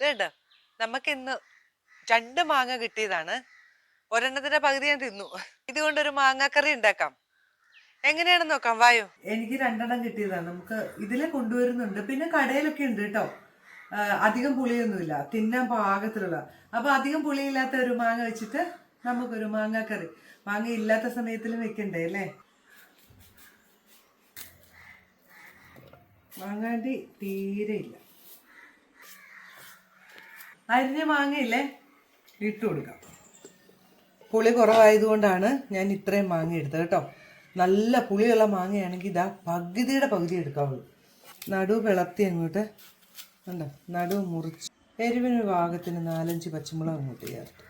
കേട്ടോ നമുക്ക് ഇന്ന് രണ്ട് മാങ്ങ കിട്ടിയതാണ്. ഒരെണ്ണത്തിന്റെ പകുതി ഞാൻ തിന്നു. ഇതുകൊണ്ട് ഒരു മാങ്ങാക്കറി ഉണ്ടാക്കാം. എങ്ങനെയാണെന്ന് നോക്കാം വായോ. എനിക്ക് രണ്ടെണ്ണം കിട്ടിയതാണ്. നമുക്ക് ഇതിലെ കൊണ്ടുവരുന്നുണ്ട്. പിന്നെ കടയിലൊക്കെ ഉണ്ട് കേട്ടോ. അധികം പുളിയൊന്നുമില്ല. തിന്നാൻ പാകത്തിലുള്ള. അപ്പൊ അധികം പുളിയില്ലാത്ത ഒരു മാങ്ങ വെച്ചിട്ട് നമുക്കൊരു മാങ്ങാക്കറി. മാങ്ങ ഇല്ലാത്ത സമയത്തിലും വെക്കണ്ടേ അല്ലേ? മാങ്ങാണ്ടി തീരെ ഇല്ല. അരിഞ്ഞ മാങ്ങയില്ലേ? ഇട്ട് കൊടുക്കാം. പുളി കുറവായതുകൊണ്ടാണ് ഞാൻ ഇത്രയും മാങ്ങ എടുത്തത് കേട്ടോ. നല്ല പുളിയുള്ള മാങ്ങയാണെങ്കിൽ ഇതാ പകുതിയുടെ പകുതി എടുക്കാവുള്ളൂ. നടു വിളത്തി അങ്ങോട്ട് ഉണ്ടോ നടു മുറിച്ച് എരിവിന് പാകത്തിന് നാലഞ്ച് പച്ചമുളക് അങ്ങോട്ട് ചേർത്ത്.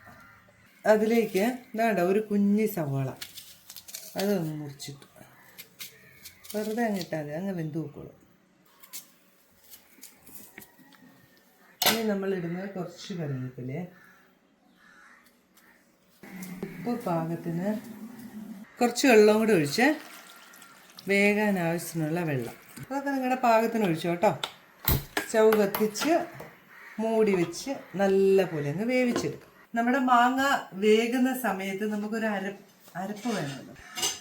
അതിലേക്ക് വേണ്ട ഒരു കുഞ്ഞി സവാള. അതൊന്ന് മുറിച്ചിട്ടു. വെറുതെ അങ്ങിട്ടാൽ അങ്ങ് വെന്ത് നോക്കോളും ഇനി നമ്മൾ ഇടുന്നത് കുറച്ച് വെള്ളത്തിൽ ഉപ്പ് പാകത്തിന് കുറച്ച് വെള്ളം കൂടി ഒഴിച്ച് വേകാൻ ആവശ്യത്തിനുള്ള വെള്ളം. അതൊക്കെ നിങ്ങളുടെ പാകത്തിന് ഒഴിച്ചു കേട്ടോ. ചവ് കത്തിച്ച് മൂടി വെച്ച് നല്ല പോലെ അങ്ങ് വേവിച്ചെടുക്കും. നമ്മുടെ മാങ്ങ വേകുന്ന സമയത്ത് നമുക്കൊരു അര അരപ്പ് വേണമല്ലോ.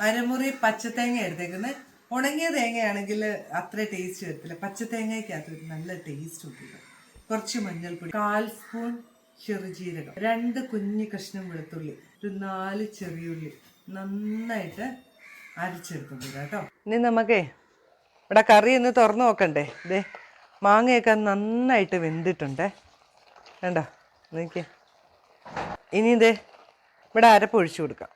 അരമുറി പച്ചത്തേങ്ങ എടുത്തേക്കുന്നത് ഉണങ്ങിയ തേങ്ങയാണെങ്കിൽ അത്ര ടേസ്റ്റ് വരത്തില്ല. പച്ചത്തേങ്ങയ്ക്കകത്ത് നല്ല ടേസ്റ്റ് കിട്ടും കുറച്ച് മഞ്ഞൾപ്പൊടി കാൽ സ്പൂൺ ചെറുജീരകം രണ്ട് കുഞ്ഞു കഷ്ണം വെളുത്തുള്ളി ഒരു നാല് ചെറിയുള്ളി നന്നായിട്ട് അരച്ചെടുക്കുന്നത് കേട്ടോ. ഇനി നമുക്കേ ഇവിടെ കറി ഒന്ന് തുറന്നു നോക്കണ്ടേ? ഇതേ മാങ്ങയൊക്കെ നന്നായിട്ട് വെന്തിട്ടുണ്ടേ. വേണ്ട നോക്കിയേ. ഇനി ഇതേ ഇവിടെ അരപ്പ് ഒഴിച്ചു കൊടുക്കാം.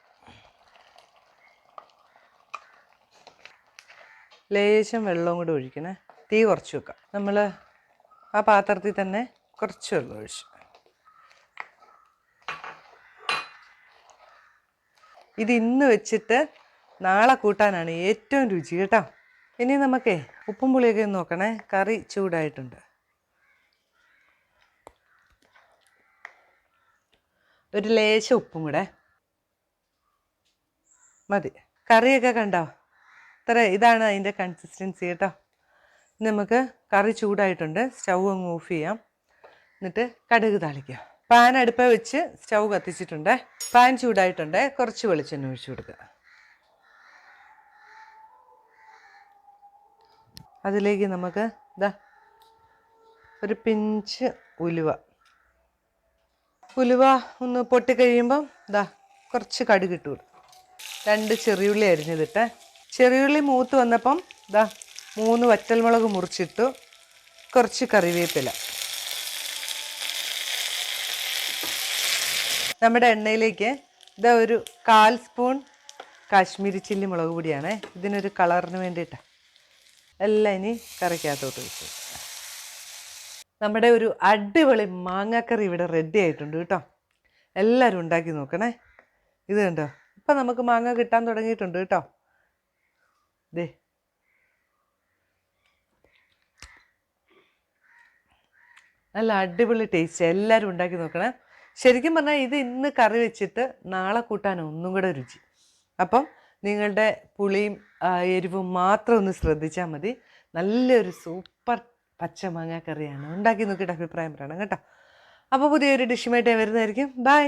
ലേശം വെള്ളവും കൂടി ഒഴിക്കണേ. തീ കുറച്ച് വെക്കാം. നമ്മൾ ആ പാത്രത്തിൽ തന്നെ കുറച്ച് വെള്ളം ഒഴിച്ചു. ഇത് ഇന്ന് വെച്ചിട്ട് നാളെ കൂട്ടാനാണ് ഏറ്റവും രുചി കേട്ടോ. ഇനി നമുക്കേ ഉപ്പും പുളിയൊക്കെ നോക്കണേ. കറി ചൂടായിട്ടുണ്ട്. ഒരു ലേശം ഉപ്പും കൂടെ. മതി. കറിയൊക്കെ കണ്ടോ? ഇത്ര ഇതാണ് അതിന്റെ കൺസിസ്റ്റൻസി കേട്ടോ. നമുക്ക് കറി ചൂടായിട്ടുണ്ട്. സ്റ്റൗ അങ്ങ് ഓഫ് ചെയ്യാം. എന്നിട്ട് കടുക് താളിക്കാം. പാൻ അടുപ്പ വെച്ച് സ്റ്റൗ കത്തിച്ചിട്ടുണ്ട്. പാൻ ചൂടായിട്ടുണ്ട്. കുറച്ച് വെളിച്ചെണ്ണ ഒഴിച്ചു കൊടുക്കുക. അതിലേക്ക് നമുക്ക് ഇതാ ഒരു പിഞ്ച് ഉലുവ. ഉലുവ ഒന്ന് പൊട്ടിക്കഴിയുമ്പം ഇതാ കുറച്ച് കടുകിട്ടു രണ്ട് ചെറിയുള്ളി അരിഞ്ഞതിട്ട്. ചെറിയുള്ളി മൂത്ത് വന്നപ്പം ഇതാ മൂന്ന് വറ്റൽമുളക് മുറിച്ചിട്ടു കുറച്ച് കറിവേപ്പില. നമ്മുടെ എണ്ണയിലേക്ക് ഇതാ ഒരു കാൽ സ്പൂൺ കാശ്മീരി ചില്ലി മുളക് പൊടിയാണേ. ഇതിനൊരു കളറിന് വേണ്ടിയിട്ട്. എല്ലാം ഇനി കറിക്കകത്തോട്ട് വെച്ചു നമ്മുടെ ഒരു അടിപൊളി മാങ്ങാക്കറി ഇവിടെ റെഡി ആയിട്ടുണ്ട് കേട്ടോ. എല്ലാവരും ഉണ്ടാക്കി നോക്കണേ. ഇത് കണ്ടോ? ഇപ്പം നമുക്ക് മാങ്ങ കിട്ടാൻ തുടങ്ങിയിട്ടുണ്ട് കേട്ടോ. ദേ നല്ല അടിപൊളി ടേസ്റ്റ് എല്ലാവരും ഉണ്ടാക്കി നോക്കണേ. ശരിക്കും പറഞ്ഞാൽ ഇത് ഇന്ന് കറി വെച്ചിട്ട് നാളെ കൂട്ടാൻ ഒന്നും കൂടെ രുചി. അപ്പം നിങ്ങളുടെ പുളിയും എരിവും മാത്രം ഒന്ന് ശ്രദ്ധിച്ചാൽ മതി. നല്ലൊരു സൂപ്പർ പച്ചമാങ്ങ കറിയാണ്. ഉണ്ടാക്കി നോക്കിയിട്ട് അഭിപ്രായം പറയണം കേട്ടോ. അപ്പോൾ പുതിയൊരു ഡിഷുമായിട്ട് വരുന്നതായിരിക്കും. ബൈ